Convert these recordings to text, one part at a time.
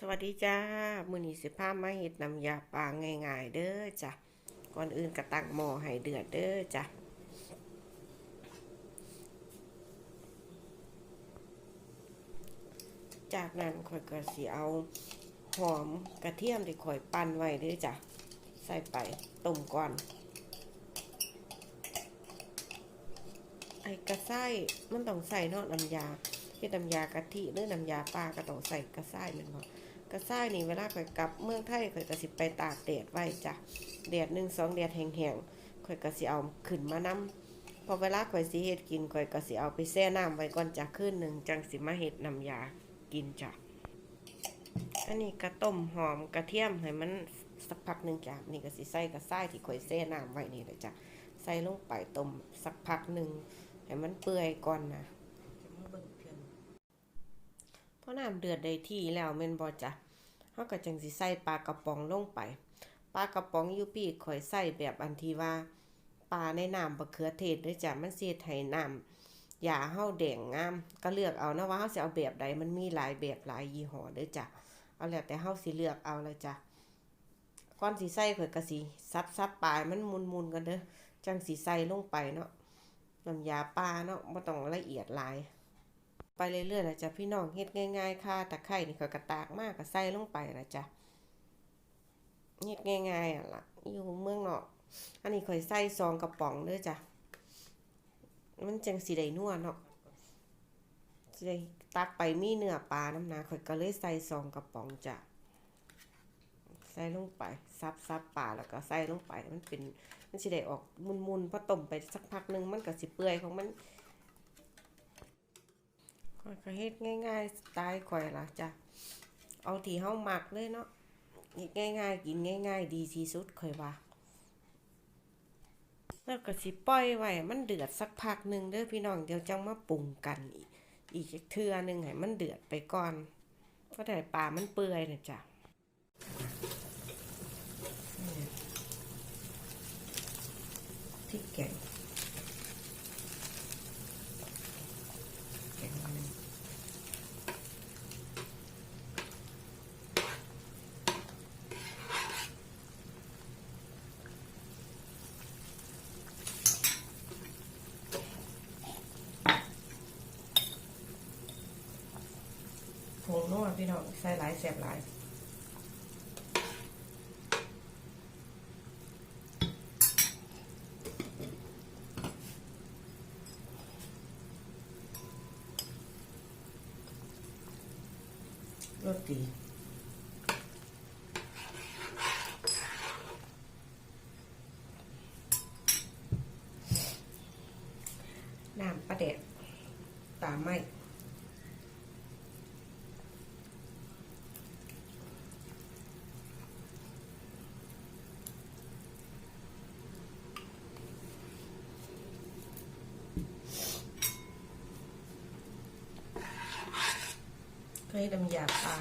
สวัสดีจ้า มื้อนี้สิพามาเฮ็ดน้ำยาปลาง่ายๆ เด้อจ้ะ ก่อนอื่นก็ตั้งหม้อให้เดือดเด้อจ้ะ จากนั้นข่อยก็สิเอาหอมกระเทียมที่ข่อยปั้นไว้เด้อจ้ะ ใส่ไปต้มก่อน ไอ้กระไส้มันต้องใส่เนาะน้ำยาเฮ็ดน้ำยากะทิหรือน้ำยาปลาก็ต้องใส่กระไส้แมันบ่ กระไส้นี่เวลาข่อยกลับเมืองไทยข่อยก็สิไปตากแดดไว้จ้ะแดดหนึ่งสองแดดแห้งๆข่อยก็สิเอาขึ้นมานำพอเวลาข่อยสิเฮ็ดกินข่อยก็สิเอาไปแช่น้ำไว้ก่อนจ้ะคืนหนึงจังสิมาเฮ็ดน้ำยากินจ้ะอันนี้ก็ต้มหอมกระเทียมให้มันสักพักหนึงจ้ะนี่ก็สิใส่กระไส้ที่ข่อยแช่น้ำไว้นี่แหละจ้ะใส่ลงไปต้มสักพักหนึงให้มันเปื่อยก่อนนะเพราะน้ำเดือดได้ที่แล้วแม่นบ่จ้ะ เฮาก็จังสิใส่ปลากระป๋องลงไป ปลากระป๋องอยู่ปีข่อยใส่แบบอันที่ว่าปลาในน้ำบะเขือเทศเด้อจ้ะมันสิเฮ็ดให้น้ำยาเฮาแดงงาม ก็เลือกเอานะว่าเฮาสิเอาแบบใดมันมีหลายแบบหลายยี่ห้อเด้อจ้ะเอาแล้วแต่เฮาสิเลือกเอาเลยจ้ะก่อนสิใส่ข่อยก็สิซับๆปลายมันมุนๆกันเด้อจังสิใส่ลงไปเนาะน้ำยาปลาเนาะบ่ต้องละเอียดหลาย ไปเรื่อยๆนะจ๊ะพี่น้องเฮ็ดง่ายๆค่ะตะไคร้นี่ก็กระตากมากก็ใส่ลงไปนะจ๊ะเฮ็ดง่ายๆอะล่ะอยู่เมืองนอกอันนี้ข่อยใส่ซองกระป๋องเด้อจ้ะมันจังสิได้นัวเนาะสิได้ตักไปมีเนื้อปลาน้ำหนาข่อยก็เลยใส่ซองกระป๋องจ้ะใส่ลงไปซับซับปลาแล้วก็ใส่ลงไปมันเป็นมันสิได้ออกมุนๆพอต้มไปสักพักหนึงมันก็สิเปื่อยของมัน ข่อยก็เฮ็ดง่ายๆสไตล์ข่อยล่ะจ้ะ เอาที่เฮามักเลยเนาะเฮ็ดง่ายๆ กินง่าย ๆ ดีที่สุดข่อยว่าแล้วก็สิปล่อยไว้มันเดือดสักพักหนึ่งเด้อพี่น้องเดี๋ยวจังมาปรุงกันอีกอีกเทื่อหนึงให้มันเดือดไปก่อนก็ได้ปลามันเปื่อยน่ะจ้ะพริกแกงแกงมันผงนัว พี่น้องใส่หลายแสบหลายโรตีน้ำปลาแดกตามไม่ เคยดำยาปลา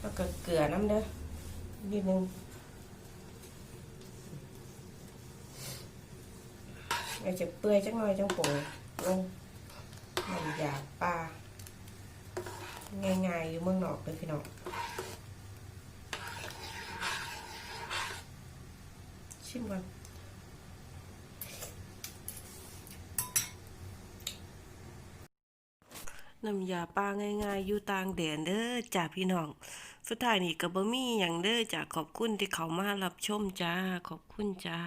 แล้วก็เกลือน้ำเด้อนิดนึงไอาจจะเปื่อยจังหน่อยจังโปงลงน้ำยาปลา ง่ายๆอยู่เมืองนอกเลยพี่น้องชิมก่อนน้ำยาปลาง่ายๆ อยู่ต่างแดนเด้อจ้าพี่น้อง สุดท้ายนี่ก็บ่มีหยังเด้อจ้าขอบคุณที่เขามารับชมจ้า ขอบคุณจ้า